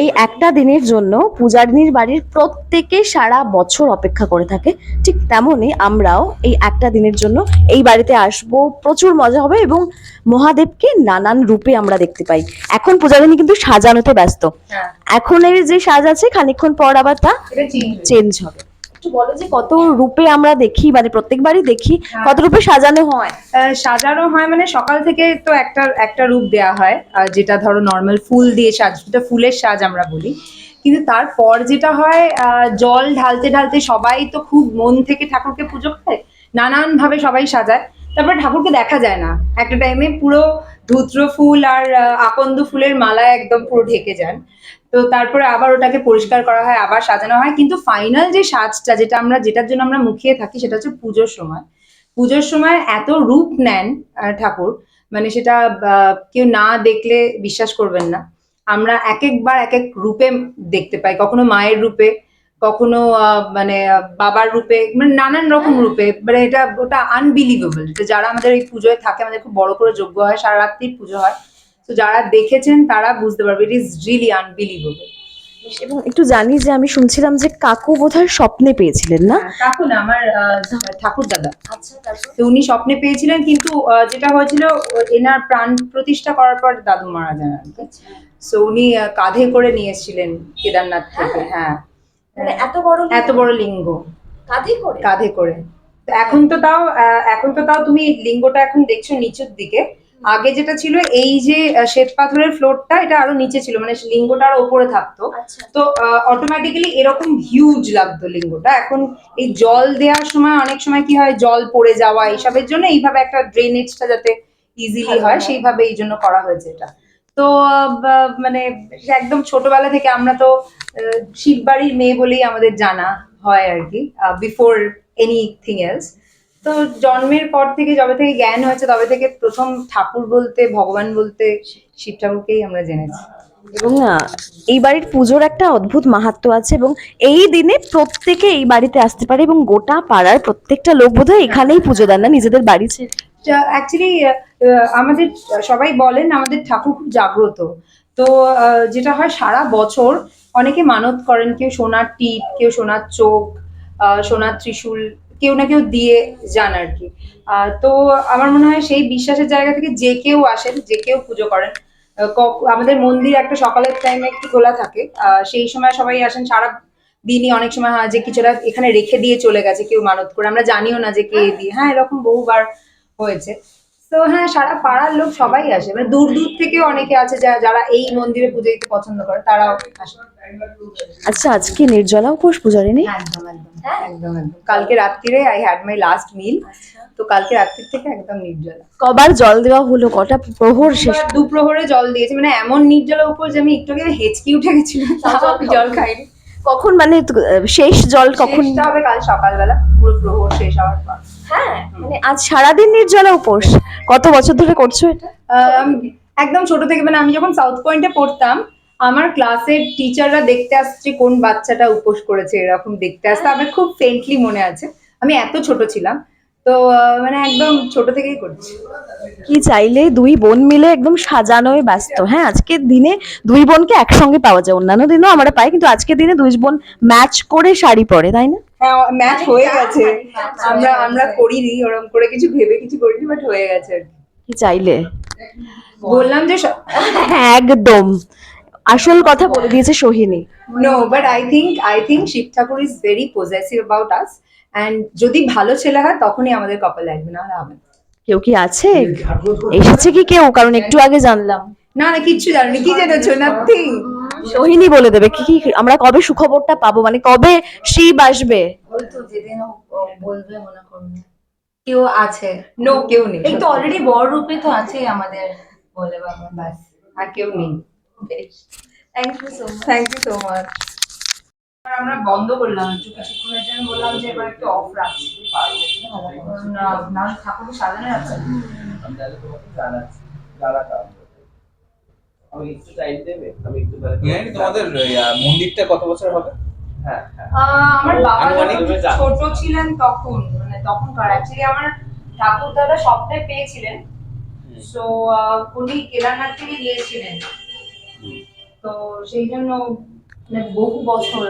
এই একটা দিনের জন্য পূজারিনীর বাড়ির প্রত্যেকে সারা বছর অপেক্ষা করে থাকে। ঠিক তেমনই আমরাও এই একটা দিনের জন্য এই বাড়িতে আসব। প্রচুর মজা হবে এবং মহাদেবকে নানান রূপে আমরা দেখতে পাই। এখন পূজারিনী কিন্তু সাজানোতে ব্যস্ত। এখন এখনের যে সাজ আছে খানিক্ষণ পর আবার তা চেঞ্জ হবে। একটু বলো যে কত রূপে আমরা দেখি মানে প্রত্যেকবারই দেখি হ্যাঁ। কত রূপে সাজানো হয়? সাজানো হয় মানে সকাল থেকে তো একটা একটা রূপ দেয়া হয় যেটা ধরো নর্মাল ফুল দিয়ে সাজ যেটা ফুলের সাজ আমরা বলি। কিন্তু তারপর যেটা হয় আহ, জল ঢালতে ঢালতে সবাই তো খুব মন থেকে ঠাকুরকে পুজো করে নানান ভাবে সবাই সাজায়। তারপর ঠাকুরকে দেখা যায় না। একটা টাইমে পুরো ধুত্র ফুল আর আকন্দ ফুলের মালা একদম পুরো ঢেকে যান। তো তারপরে আবার ওটাকে পরিষ্কার করা হয়, আবার সাজানো হয়। কিন্তু ফাইনাল যে সাজটা, যেটা আমরা, যেটার জন্য আমরা মুখিয়ে থাকি, সেটা হচ্ছে পুজোর সময়। পুজোর সময় এত রূপ নেন ঠাকুর মানে সেটা কেউ না দেখলে বিশ্বাস করবেন না। আমরা এক একবার এক এক রূপে দেখতে পাই, কখনো মায়ের রূপে, কখনো মানে বাবার রূপে মানে নানান রকম রূপে মানে এটা, ওটা আনবিলিভেবল যারা আমাদের এই পুজোয় থাকে, আমাদের খুব বড় করে যোগ্য হয় সারা রাত্রির পুজো হয় তো যারা দেখেছেন তারা বুঝতে পারবে ইট ইজ রিয়েলি আনবিলিভেবল এবং একটু জানি যে আমি শুনছিলাম যে কাকু বোধহয় স্বপ্নে পেয়েছিলেন না? কাকু না আমার ঠাকুর দাদা আচ্ছা তো উনি স্বপ্নে পেয়েছিলেন কিন্তু যেটা হয়েছিল এনার প্রাণ প্রতিষ্ঠা করার পর দাদু মারা যান সো উনি কাঁধে করে নিয়েছিলেন কেদারনাথ থেকে হ্যাঁ। মানে এত বড় এত বড় লিঙ্গ। কাঁধে করে? কাঁধে করে। তো এখন তো তাও এখন তো তাও তুমি লিঙ্গটা এখন দেখছ নিচের দিকে। আগে যেটা ছিল এই যে শ্বেত পাথরের ফ্লোরটা এটা আরও নিচে ছিল মানে লিঙ্গটা আরও উপরে থাকতো। আচ্ছা। তো অটোমেটিক্যালি এরকম হিউজ লাগতো লিঙ্গটা। এখন এই জল দেওয়ার সময় অনেক সময় কি হয় জল পড়ে যাওয়া এইসবের জন্য এইভাবে একটা ড্রেনেজটা যাতে ইজিলি হয় হয়। সেইভাবে এই জন্য করা হয়েছে এটা। তো মানে একদম ছোটবেলা থেকে আমরা তো শিববাড়ির মেয়ে বলেই আমাদের জানা হয় আর কি বিফোর এনিথিং এলস তো জন্মের পর থেকে যবে থেকে জ্ঞান হয়েছে তবে থেকে প্রথম ঠাকুর বলতে ভগবান বলতে শিব ঠাকুরকেই আমরা জেনেছি। এবং এই বাড়ির পুজোর একটা অদ্ভুত মাহাত্ম্য আছে এবং এই দিনে প্রত্যেকে এই বাড়িতে আসতে পারে এবং গোটা পাড়ার প্রত্যেকটা লোক বোধহয় এখানেই পুজো দেন না নিজেদের বাড়ি অ্যাকচুয়ালি আমাদের সবাই বলেন আমাদের ঠাকুর খুব জাগ্রত। তো যেটা হয় সারা বছর অনেকে মানত করেন কেউ সোনার টিপ কেউ সোনার চোখ আহ, সোনার ত্রিশূল কেউ না কেউ দিয়ে যান আর কি। তো আমার মনে হয় সেই বিশ্বাসের জায়গা থেকে যে কেউ আসেন, যে কেউ পুজো করেন। আমাদের মন্দির একটা সকালের টাইমে একটু খোলা থাকে। সেই সময় সবাই আসেন, সারা দিনই অনেক সময় হয় যে কিছুটা এখানে রেখে দিয়ে চলে গেছে কেউ মানত করে। আমরা জানিও না যে কে দিয়ে। হ্যাঁ এরকম বহুবার হয়েছে। তো হ্যাঁ সারা পাড়ার লোক সবাই আসে। মানে দূর দূর থেকেও অনেকে আছে যারা এই মন্দিরে পুজো দিতে পছন্দ করে তারাও আসে। আচ্ছা আজকে নির্জলা উপোস একদম একদম একদম কালকে রাত্রিরে I had my last meal তো কালকে রাত্রির থেকে একদম নির্জলা। কবার জল দেওয়া হলো কটা প্রহর শেষ? দুপ্রহরে জল দিয়েছি। মানে এমন নির্জলা উপর যে আমি একটু আগে হেঁচকি উঠে গেছিলাম জল খাইনি। কখন মানে শেষ জল কখন? হবে কাল সকালবেলা। পুরো প্রহর শেষ হওয়ার পর। হ্যাঁ মানে আজ সারাদিন নির্জলা উপোস কত বছর ধরে করছ এটা? একদম ছোট থেকে মানে আমি যখন সাউথ পয়েন্টে পড়তাম আমার ক্লাসের টিচাররা দেখতে আসছে কোন বাচ্চাটা উপোস করেছে এরকম দেখতে আসতে। আমার খুব ফেন্টলি মনে আছে। আমি এত ছোট ছিলাম। তো মানে একদম ছোট থেকেই করছি। কি চাইলে দুই বোন মিলে একদম সাজানোয় ব্যস্ত। হ্যাঁ আজকের দিনে দুই বোনকে একসঙ্গে পাওয়া যায়। অন্যান্য দিনও আমরা পাই কিন্তু আজকের দিনে দুই বোন ম্যাচ করে শাড়ি পরে তাই না? হ্যাঁ ম্যাচ হয়ে গেছে। আমরা আমরা করিনি ওরকম করে কিছু ভেবে কিছু করিনি বাট হয়ে গেছে আর কি। চাইলে? বললাম যে হ্যাঁ একদম। আসল কথা বলে দিয়েছে Sohini. No but I think I think Shiv Thakur is very possessive about us and যদি ভালো ছেলে হয় তখনই আমাদের কপাল লাগবে না হবে কেউ কি আছে? এসেছে কি কেউ? কারণ একটু আগে জানলাম। না না কিচ্ছু জানি কি জেনেছো নাথিং সোহিনী বলে দেবে কি কি আমরা কবে সুখবরটা পাবো? মানে কবে শিব আসবে? যেদিন বলবে মনে করবে। কেউ আছে? নো কেউ নেই। এই তো অলরেডি বড় রূপে তো আছে আমাদের বলে বাবা। বাস আর কেউ নেই। Thank you so much thank you so much আমরা বন্ধ করলাম একটু কিছুক্ষণের জন্য বললাম যে এবার একটু অফ রাখছি। না না ঠাকুর সাজানো যাচ্ছে আমি তাহলে তোমাকে জানাচ্ছি জানাটা আমি একটু টাইম দেবে? আমি একটু তোমাদের মন্দিরটা কত বছর হবে? হ্যাঁ হ্যাঁ। আহ, আমার বাবা। ছোট ছিলেন তখন মানে তখন অ্যাকচুয়ালি আমার ঠাকুর দাদা স্বপ্নে পেয়েছিলেন সো উনি কেদারনাথ থেকে গিয়েছিলেন। তো সেই জন্য মানে বহু বছর